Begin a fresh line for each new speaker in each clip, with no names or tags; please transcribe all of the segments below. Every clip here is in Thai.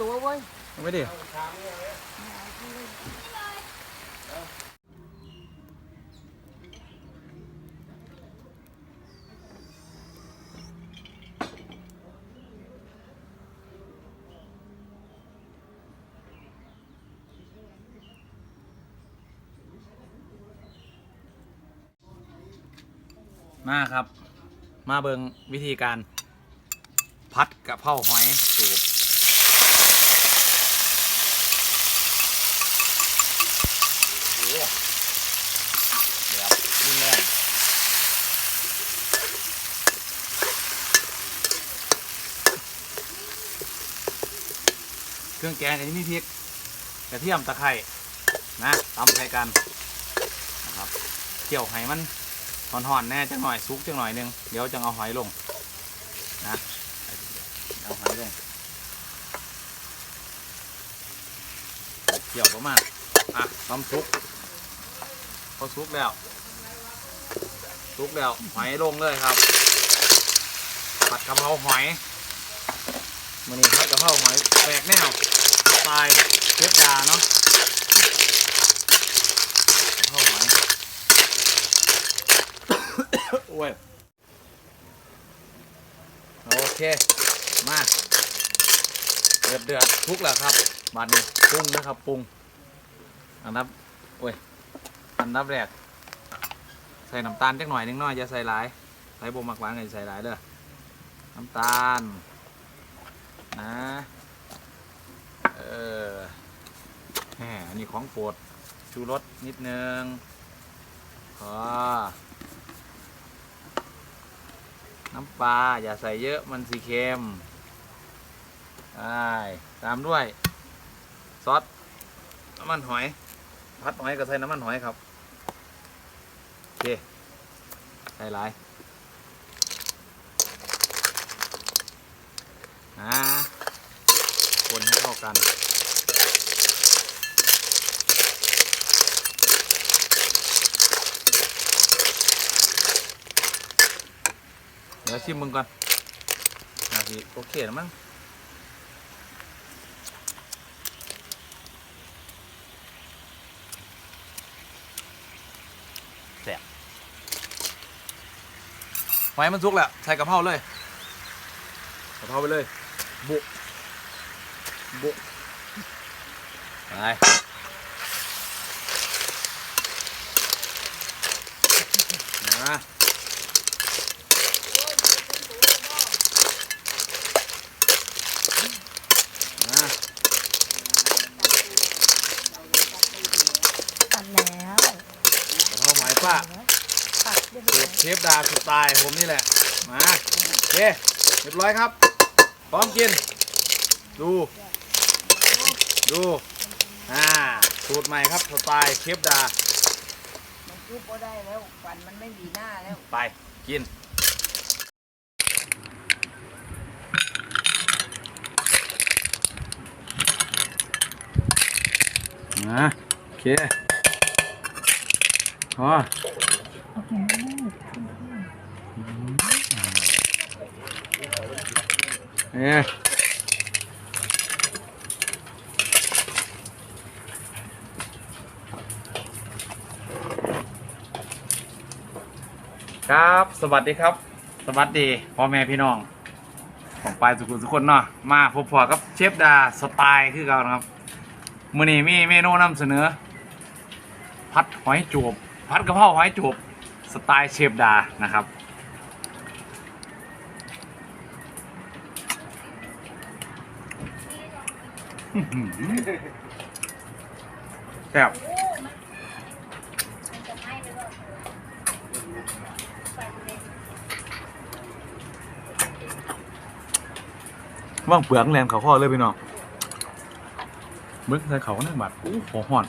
ตัวเว้ย
เอาไม่ดิมาครับ มาเบิงวิธีการ พัดกะเพราหอยจูบ โอ้โหแบบรุนแรง เครื่องแกงอันนี้มีพริกกระเทียมตะไคร้นะตำใส่กันนะครับเกี่ยวให้มันห่อนๆแน่จังหน่อยซุกจังหน่อยหนึงเดี๋ยวจะเอาหอยลงนะเอาหอยลงเกี่ยวประมาณอะตำซุกพอซุกแล้วซุกแล้วหอยลงเลยครับผัดกะเพราหอย มันนี้ผัดกะเพราหอยแปลกแนวสไตล์เชฟดาเนาะกะเพราหอยโอ้ยโอเค มาเดือดเดือดทุกแล้วครับบาดนี้ปรุงนะครับปรุงอันนับโอ้ยอันดับแรกใส่น้ำตาลจักหน่อยนึงหน่อยอย่าใส่หลายใส่บ่มักหวานก็ใส่หลายเด้อน้ำตาล นะ เออแหมอันนี้ของโปรดชูรสนิดนึงพอน้ำปลาอย่าใส่เยอะมันสีเค็มได้ตามด้วย ซอสน้ำมันหอย พัดหอยก็ใส่น้ำมันหอยครับ โอเคใส่หลาย อ่าคนให้เข้ากันเดี๋ยวชิมมึงก่อนอะพี่โอเคแล้วมั้งหอยมันสุกแล้ว ใส่กะเพราเลยกะเพราไปเลย บุบุไปนะนะ
ตัดแล้ว
กะเพราหอยป้า
ตัดเรียบ
สู
ร้อ
ต
ย
รเชฟดาสไตล์ผมนี่แหละ มาโอเคเรียบร้อยครับ พร้อมกิน ดู ดูอ่าสูตรใหม่ครับสไตล์เชฟดา
มันยุบก็ได้แล้วฟันมันไม่มีหน้าแล้ว
ไป กิน นะโอเคพอ
โอเค
เอ๊ะครับ สวัสดีครับ สวัสดีพ่อแม่พี่น้อง ของปลายสุขุมสุขคนเนาะมาพบพอกับเชฟดาสไตล์คือเก่านะครับมื้อนี้มีเมนูนำเสนอพัดหอยจูบพัดกะเพราหอยจูบสไตล์เชฟดานะครับ แซ่บว่างเปลือกแลนเขาข้อเลยพี่น้องเบิ้งใส่เขาก็นั่งบัดโอ้โหห่อน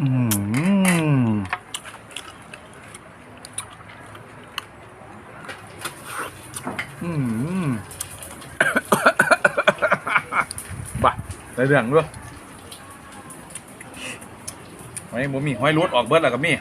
อืมอืมบ่ะในเรื่องด้วยไม่บ่มีห้อยรูดออกเบิดแล้วกับมี่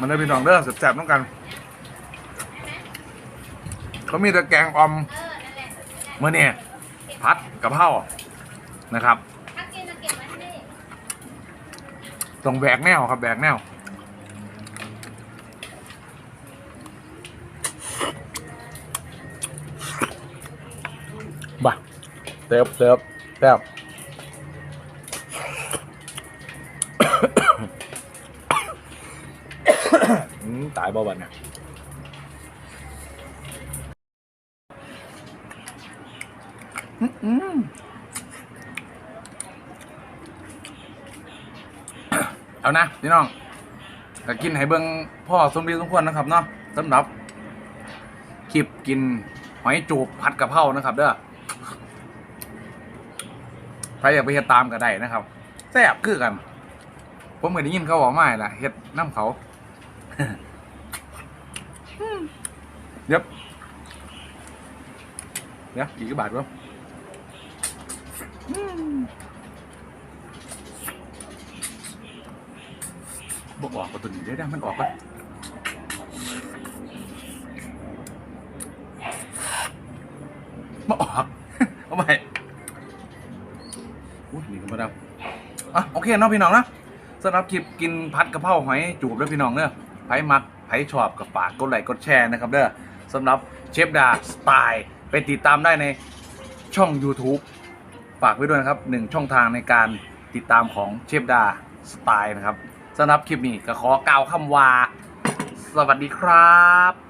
มันได้พี่น้องเด้อแซ่บๆต้องกัน เขามีแต่แกงออมเมื่อเนี่ยพัดกะเพรานะครับต้องแบกแนวครับแบกแนวบ้าเติบเติบแซ่บ ตายบ่บันเนี่ยอืมเอานะพี่น้องก็กินให้เบิ่งพ่อสมดีสมควรนะครับเนาะสำหรับคลิปกินหอยจูบผัดกะเพรานะครับ เด้อใครอยากไปเฮ็ดตามก็ได้นะครับแซ่บคือกัน ผมก็ได้ยินเขาบอกมาแหละเฮ็ดน้ำเขา เย็บเดี๋ยวกี่กบาทวะบอกออกประตูนี้ได้ได้มันออกปะมาออกเอาไปอุ้ยนี่ก็มาดาอะโอเคเนาะพี่น้องนะสำหรับคลิปกินพัดกะเพราหอยจูบด้วยพี่น้องเนอะไผมัก ไผชอบกับฝากกดไลค์กดแชร์นะครับเด้อสำหรับเชฟดาสไตล์ไปติดตามได้ในช่อง YouTube ฝากไว้ด้วยนะครับหนึ่งช่องทางในการติดตามของเชฟดาสไตล์นะครับสำหรับคลิปนี้ก็ขอกล่าวคำว่า สวัสดีครับ